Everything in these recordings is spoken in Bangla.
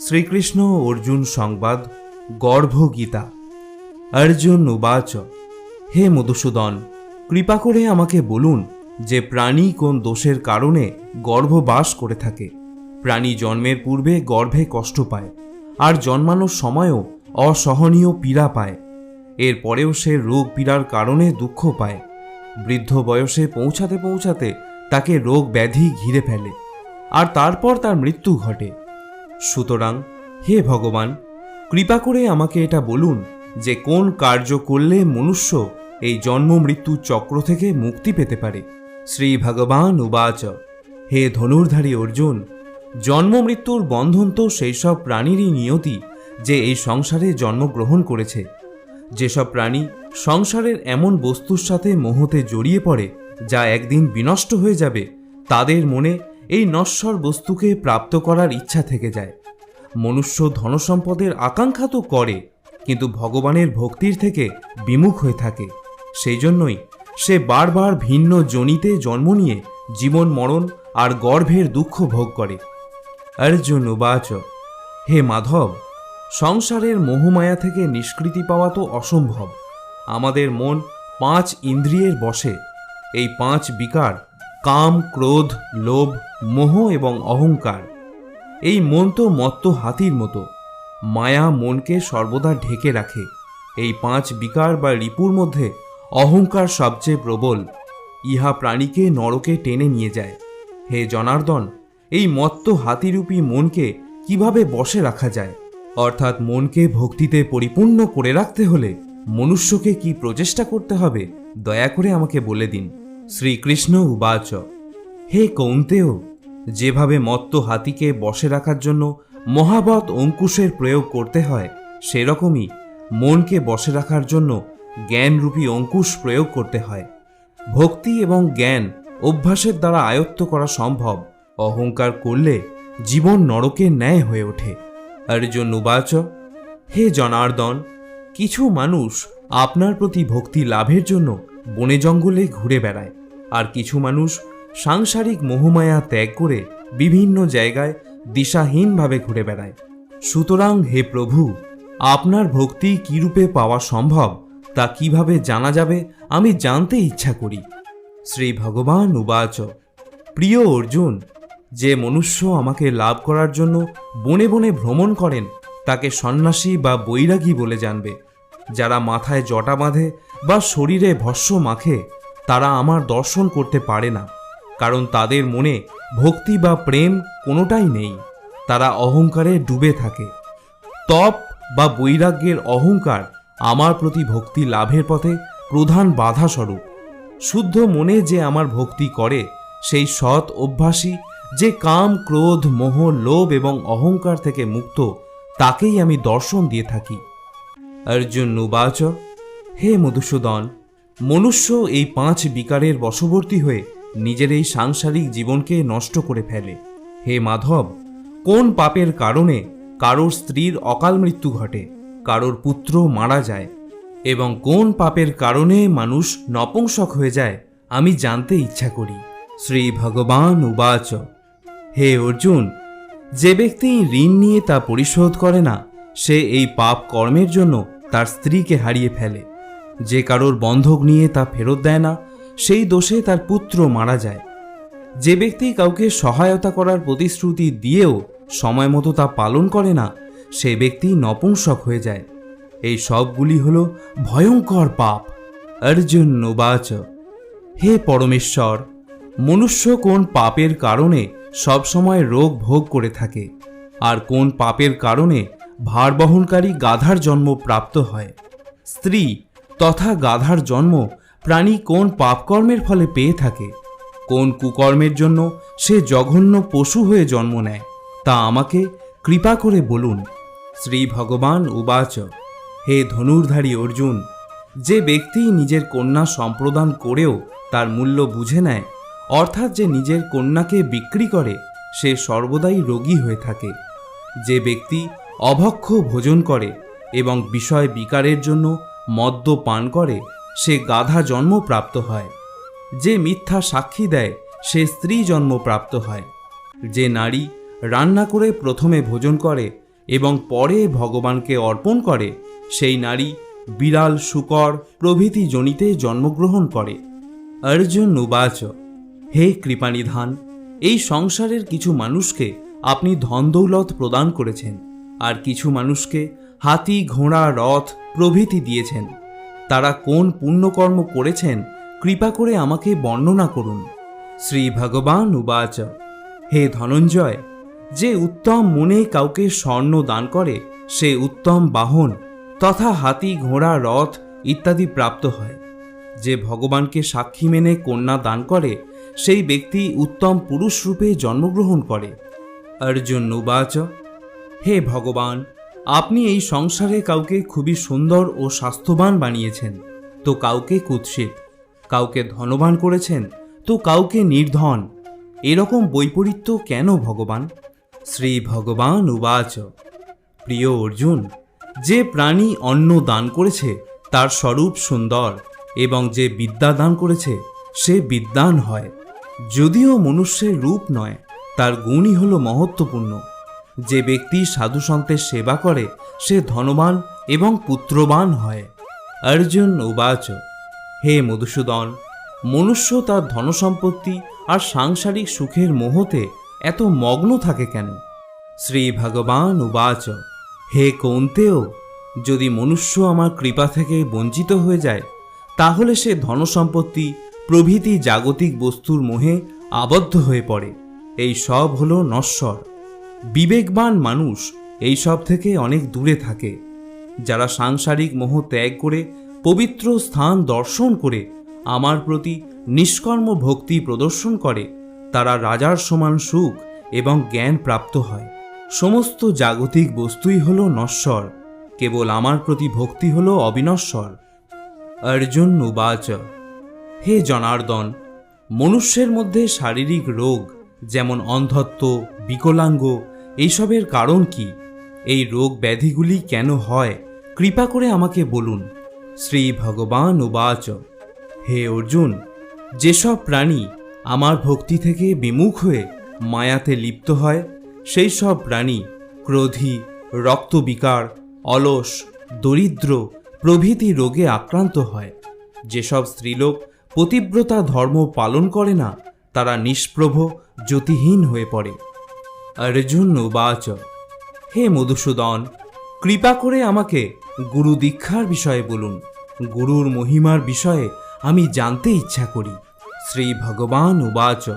শ্রীকৃষ্ণ অর্জুন সংবাদ, গর্ভগীতা। অর্জুন উবাচ, হে মধুসূদন, কৃপা করে আমাকে বলুন যে প্রাণী কোন দোষের কারণে গর্ভবাস করে থাকে। প্রাণী জন্মের পূর্বে গর্ভে কষ্ট পায়, আর জন্মানোর সময়ও অসহনীয় পীড়া পায়। এরপরেও সে রোগ পীড়ার কারণে দুঃখ পায়। বৃদ্ধ বয়সে পৌঁছাতে পৌঁছাতে তাকে রোগ ব্যাধি ঘিরে ফেলে, আর তারপর তার মৃত্যু ঘটে। সুতরাং, হে ভগবান, কৃপা করে আমাকে এটা বলুন যে কোন কার্য করলে মনুষ্য এই জন্ম মৃত্যু চক্র থেকে মুক্তি পেতে পারে। শ্রী ভগবান উবাচ। হে ধনুর্ধারী অর্জুন জন্ম মৃত্যুর বন্ধন তো সেই সব প্রাণীরই নিয়তি যে এই সংসারে জন্মগ্রহণ করেছে। যেসব প্রাণী সংসারের এমন বস্তুর সাথে মোহতে জড়িয়ে পড়ে, যা একদিন বিনষ্ট হয়ে যাবে, তাদের মনে এই নশ্বর বস্তুকে প্রাপ্ত করার ইচ্ছা থেকে যায়। মনুষ্য ধনসম্পদের আকাঙ্ক্ষা তো করে, কিন্তু ভগবানের ভক্তির থেকে বিমুখ হয়ে থাকে। সেই জন্যই সে বারবার ভিন্ন জনিতে জন্ম নিয়ে জীবন মরণ আর গর্ভের দুঃখ ভোগ করে। অর্জুন উবাচ, হে মাধব, সংসারের মোহমায়া থেকে নিষ্কৃতি পাওয়া তো অসম্ভব। আমাদের মন পাঁচ ইন্দ্রিয়ের বসে। এই পাঁচ বিকার কাম, ক্রোধ, লোভ, মোহ এবং অহংকার। এই মন তো মত্ত হাতির মতো। মায়া মনকে সর্বদা ঢেকে রাখে। এই পাঁচ বিকার বা রিপুর মধ্যে অহংকার সবচেয়ে প্রবল। ইহা প্রাণীকে নরকে টেনে নিয়ে যায়। হে জনার্দন, এই মত্ত হাতিরূপী মনকে কীভাবে বসে রাখা যায়? অর্থাৎ মনকে ভক্তিতে পরিপূর্ণ করে রাখতে হলে মনুষ্যকে কি প্রচেষ্টা করতে হবে, দয়া করে আমাকে বলে দিন। শ্রীকৃষ্ণ উবাচ। হে কৌন্তেয় যেভাবে মত্ত হাতিকে বসে রাখার জন্য মহাবত অঙ্কুশের প্রয়োগ করতে হয়, সেরকমই মনকে বসে রাখার জন্য জ্ঞানরূপী অঙ্কুশ প্রয়োগ করতে হয়। ভক্তি এবং জ্ঞান অভ্যাসের দ্বারা আয়ত্ত করা সম্ভব। অহংকার করলে জীবন নরকের ন্যায় হয়ে ওঠে। অর্জুন উবাচ হে জনার্দন, কিছু মানুষ আপনার প্রতি ভক্তি লাভের জন্য বনে জঙ্গলে ঘুরে বেড়ায়, আর কিছু মানুষ সাংসারিক মোহমায়া ত্যাগ করে বিভিন্ন জায়গায় দিশাহীনভাবে ঘুরে বেড়ায়। সুতরাং হে প্রভু, আপনার ভক্তি কীরূপে পাওয়া সম্ভব, তা কীভাবে জানা যাবে আমি জানতে ইচ্ছা করি। শ্রী ভগবান উবাচ। প্রিয় অর্জুন, যে মনুষ্য আমাকে লাভ করার জন্য বনে বনে ভ্রমণ করেন, তাকে সন্ন্যাসী বা বৈরাগী বলে জানবে। যারা মাথায় জটা বাঁধে বা শরীরে ভস্য মাখে, তারা আমার দর্শন করতে পারে না। কারণ তাদের মনে ভক্তি বা প্রেম কোনোটাই নেই। তারা অহংকারে ডুবে থাকে। তপ বা বৈরাগ্যের অহংকার আমার প্রতি ভক্তি লাভের পথে প্রধান বাধা স্বরূপ শুদ্ধ মনে যে আমার ভক্তি করে, সেই সৎ অভ্যাসী যে কাম, ক্রোধ, মোহ, লোভ এবং অহংকার থেকে মুক্ত, তাকেই আমি দর্শন দিয়ে থাকি। অর্জুন নুবাচ হে মধুসূদন, মনুষ্য এই পাঁচ বিকারের বশবর্তী হয়ে নিজের এই সাংসারিক জীবনকে নষ্ট করে ফেলে। হে মাধব, কোন পাপের কারণে কারোর স্ত্রীর অকাল মৃত্যু ঘটে, কারোর পুত্র মারা যায়, এবং কোন পাপের কারণে মানুষ নপুংসক হয়ে যায়, আমি জানতে ইচ্ছা করি। শ্রী ভগবান উবাচ। হে অর্জুন, যে ব্যক্তি ঋণ নিয়ে তা পরিশোধ করে না, সে এই পাপ কর্মের জন্য তার স্ত্রীকে হারিয়ে ফেলে। যে কারোর বন্ধক নিয়ে তা ফেরত দেয় না সেই দোষে তার পুত্র মারা যায়। যে ব্যক্তি কাউকে সহায়তা করার প্রতিশ্রুতি দিয়েও সময় মতো তা পালন করে না, সে ব্যক্তি নপুংসক হয়ে যায়। এই সবগুলি হল ভয়ঙ্কর পাপ। অর্জুন নোবাচ, হে পরমেশ্বর, মনুষ্য কোন পাপের কারণে সবসময় রোগ ভোগ করে থাকে? আর কোন পাপের কারণে ভার বহনকারী গাধার জন্ম প্রাপ্ত হয়? স্ত্রী তথা গাধার জন্ম প্রাণী কোন পাপকর্মের ফলে পেয়ে থাকে? কোন কুকর্মের জন্য সে জঘন্য পশু হয়ে জন্ম নেয়? তা আমাকে কৃপা করে বলুন। শ্রী ভগবান উবাচ। হে ধনুর্ধারী অর্জুন, যে ব্যক্তি নিজের কন্যা সম্প্রদান করেও তার মূল্য বুঝে নেয়, অর্থাৎ যে নিজের কন্যাকে বিক্রি করে, সে সর্বদাই রোগী হয়ে থাকে। যে ব্যক্তি অভক্ষ ভোজন করে এবং বিষয় বিকারের জন্য মদ্য পান করে সে গাধা জন্ম প্রাপ্ত হয়। যে মিথ্যা সাক্ষী দেয়, সে স্ত্রী জন্ম প্রাপ্ত হয়। যে নারী রান্না করে প্রথমে ভোজন করে এবং পরে ভগবানকে অর্পণ করে, সেই নারী বিড়াল, শুকর প্রভৃতি জনিতে জন্মগ্রহণ করে। অর্জুন নুবাচ হে কৃপানিধান, এই সংসারের কিছু মানুষকে আপনি ধনদৌলত প্রদান করেছেন, আর কিছু মানুষকে হাতি, ঘোড়া, রথ প্রভৃতি দিয়েছেন। তারা কোন পুণ্যকর্ম করেছেন, কৃপা করে আমাকে বর্ণনা করুন। শ্রী ভগবান উবাচ। হে ধনঞ্জয়, যে উত্তম মনে কাউকে স্বর্ণ দান করে, সে উত্তম বাহন, তথা হাতি, ঘোড়া, রথ ইত্যাদি প্রাপ্ত হয়। যে ভগবানকে সাক্ষী মেনে কন্যা দান করে, সেই ব্যক্তি উত্তম পুরুষ রূপে জন্মগ্রহণ করে। অর্জুন উবাচ। হে ভগবান আপনি এই সংসারে কাউকে খুবই সুন্দর ও স্বাস্থ্যবান বানিয়েছেন। তো কাউকে কুৎসিত, কাউকে ধনবান করেছেন, তো কাউকে নির্ধন। এরকম বৈপরীত্য কেন ভগবান? শ্রী ভগবান উবাচ। প্রিয় অর্জুন, যে প্রাণী অন্ন দান করেছে, তার স্বরূপ সুন্দর এবং যে বিদ্যা দান করেছে, সে বিদ্বান হয়। যদিও মনুষ্যের রূপ নয়, তার গুণই হল মহত্বপূর্ণ। যে ব্যক্তি সাধুসন্তের সেবা করে, সে ধনবান এবং পুত্রবান হয়। অর্জুন উবাচ, হে মধুসূদন, মনুষ্য তার ধনসম্পত্তি আর সাংসারিক সুখের মোহতে এত মগ্ন থাকে কেন? শ্রী ভগবান উবাচ, হে কৌন্তেয়, যদি মনুষ্য আমার কৃপা থেকে বঞ্চিত হয়ে যায়, তাহলে সে ধনসম্পত্তি, প্রভৃতি জাগতিক বস্তুর মোহে আবদ্ধ হয়ে পড়ে। এই সব হলো নশ্বর। বিবেকবান মানুষ এই সব থেকে অনেক দূরে থাকে, যারা সাংসারিক মোহ ত্যাগ করে, পবিত্র স্থান দর্শন করে, আমার প্রতি নিষ্কর্ম ভক্তি প্রদর্শন করে, তারা রাজার সমান সুখ এবং জ্ঞান প্রাপ্ত হয়। সমস্ত জাগতিক বস্তুই হল নশ্বর, কেবল আমার প্রতি ভক্তি হল অবিনশ্বর। অর্জুন উবাচ হে জনার্দন, মনুষ্যের মধ্যে শারীরিক রোগ যেমন অন্ধত্ব, বিকলাঙ্গ, এইসবের কারণ কি? এই রোগ ব্যাধিগুলি কেন হয়? কৃপা করে আমাকে বলুন। শ্রী ভগবান উবাচ। হে অর্জুন, যেসব প্রাণী আমার ভক্তি থেকে বিমুখ হয়ে মায়াতে লিপ্ত হয়, সেই সব প্রাণী ক্রোধী, রক্তবিকার, অলস, দরিদ্র প্রভৃতি রোগে আক্রান্ত হয়। যেসব স্ত্রীলোক পতিব্রতা ধর্ম পালন করে না, তারা নিষ্প্রভ জ্যোতিহীন হয়ে পড়ে। অর্জুন উবাচ, হে মধুসূদন, কৃপা করে আমাকে গুরু দীক্ষার বিষয়ে বলুন। গুরুর মহিমার বিষয়ে আমি জানতে ইচ্ছা করি। শ্রী ভগবান উবাচ,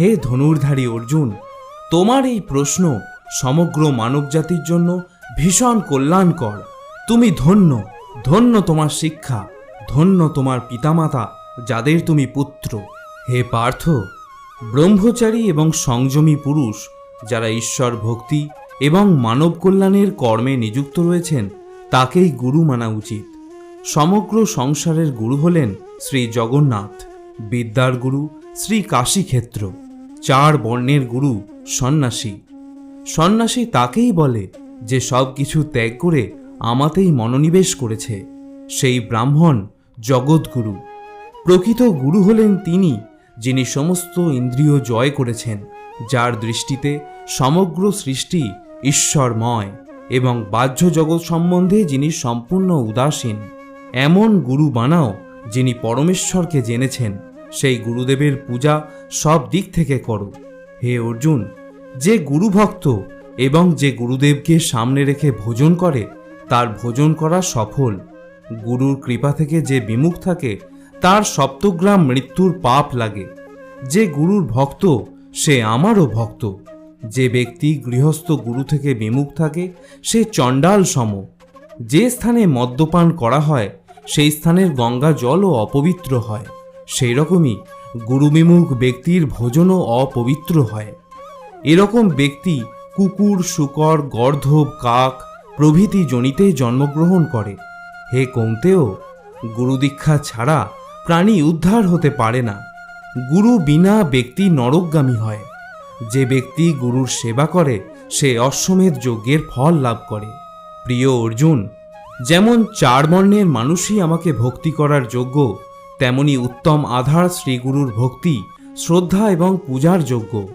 হে ধনুর্ধারী অর্জুন, তোমার এই প্রশ্ন সমগ্র মানবজাতির জন্য ভীষণ কল্যাণকর। তুমি ধন্য ধন্য তোমার শিক্ষা, ধন্য তোমার পিতামাতা, যাদের তুমি পুত্র। হে পার্থ ব্রহ্মচারী এবং সংযমী পুরুষ, যারা ঈশ্বর ভক্তি এবং মানব কল্যাণের কর্মে নিযুক্ত রয়েছেন, তাকেই গুরু মানা উচিত। সমগ্র সংসারের গুরু হলেন শ্রী জগন্নাথ, বিদ্যার গুরু শ্রী কাশীক্ষেত্র, চার বর্ণের গুরু সন্ন্যাসী। সন্ন্যাসী তাকেই বলে যে সব কিছু ত্যাগ করে আমাতেই মনোনিবেশ করেছে। সেই ব্রাহ্মণ জগৎগুরু প্রকৃত গুরু হলেন তিনি যিনি সমস্ত ইন্দ্রিয় জয় করেছেন, যার দৃষ্টিতে সমগ্র সৃষ্টি ঈশ্বরময় এবং বাহ্য জগৎ সম্বন্ধে যিনি সম্পূর্ণ উদাসীন, এমন গুরু বানাও যিনি পরমেশ্বরকে জেনেছেন, সেই গুরুদেবের পূজা সব দিক থেকে করো। হে অর্জুন, যে গুরুভক্ত এবং যে গুরুদেবকে সামনে রেখে ভোজন করে, তার ভোজন করা সফল। গুরুর কৃপা থেকে যে বিমুখ থাকে তার সপ্তগ্রাম মৃত্যুর পাপ লাগে। যে গুরুর ভক্ত, সে আমারও ভক্ত। যে ব্যক্তি গৃহস্থ গুরু থেকে বিমুখ থাকে, সে চণ্ডাল সম। যে স্থানে মদ্যপান করা হয়, সেই স্থানের গঙ্গা জলও অপবিত্র হয়। সেই রকমই গুরুবিমুখ ব্যক্তির ভোজনও অপবিত্র হয়। এরকম ব্যক্তি কুকুর, শুকর, গর্ধব, কাক প্রভৃতি জনিতে জন্মগ্রহণ করে। হে কৌন্তেয়, গুরুদীক্ষা ছাড়া প্রাণী উদ্ধার হতে পারে না। গুরু বিনা ব্যক্তি নরকগামী হয়। যে ব্যক্তি গুরুর সেবা করে, সে অশ্বমেধ যজ্ঞের ফল লাভ করে। প্রিয় অর্জুন, যেমন চার বর্ণের মানুষই আমাকে ভক্তি করার যোগ্য, তেমনি উত্তম আধার শ্রীগুরুর ভক্তি, শ্রদ্ধা এবং পূজার যোগ্য।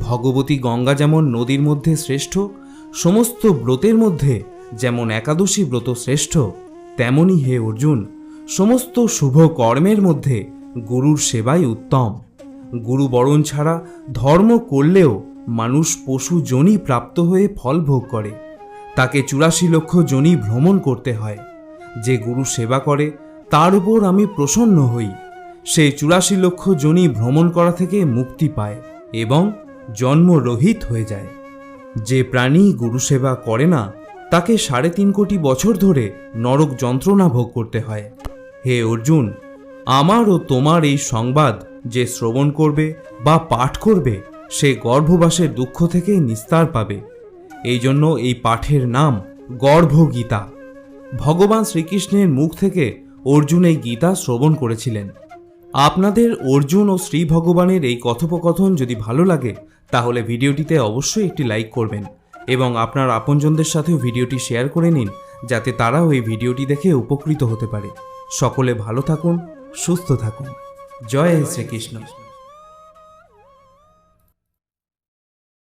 ভগবতী গঙ্গা যেমন নদীর মধ্যে শ্রেষ্ঠ, সমস্ত ব্রতের মধ্যে যেমন একাদশী ব্রত শ্রেষ্ঠ, তেমনি হে অর্জুন সমস্ত শুভ কর্মের মধ্যে গুরুর সেবাই উত্তম। গুরু বরণ ছাড়া ধর্ম করলেও মানুষ পশু জনি প্রাপ্ত হয়ে ফল ভোগ করে। তাকে চুরাশি লক্ষ জনি ভ্রমণ করতে হয়। যে গুরু সেবা করে, তার উপর আমি প্রসন্ন হই। সে চুরাশি লক্ষ জনি ভ্রমণ করা থেকে মুক্তি পায় এবং জন্মরহিত হয়ে যায়। যে প্রাণী গুরু সেবা করে না, তাকে সাড়ে তিন কোটি বছর ধরে নরক যন্ত্রণা ভোগ করতে হয়। হে অর্জুন, আমার ও তোমার এই সংবাদ যে শ্রবণ করবে বা পাঠ করবে, সে গর্ভবাসের দুঃখ থেকে নিস্তার পাবে। এই জন্য এই পাঠের নাম গর্ভগীতা। ভগবান শ্রীকৃষ্ণের মুখ থেকে অর্জুন এই গীতা শ্রবণ করেছিলেন। আপনাদের অর্জুন ও শ্রী ভগবানের এই কথোপকথন যদি ভালো লাগে, তাহলে ভিডিওটিতে অবশ্যই একটি লাইক করবেন এবং আপনার আপনজনদের সাথেও ভিডিওটি শেয়ার করে নিন, যাতে তারাও এই ভিডিওটি দেখে উপকৃত হতে পারে। সকলে ভালো থাকুন সুস্থ থাকুন। জয় শ্রীকৃষ্ণ।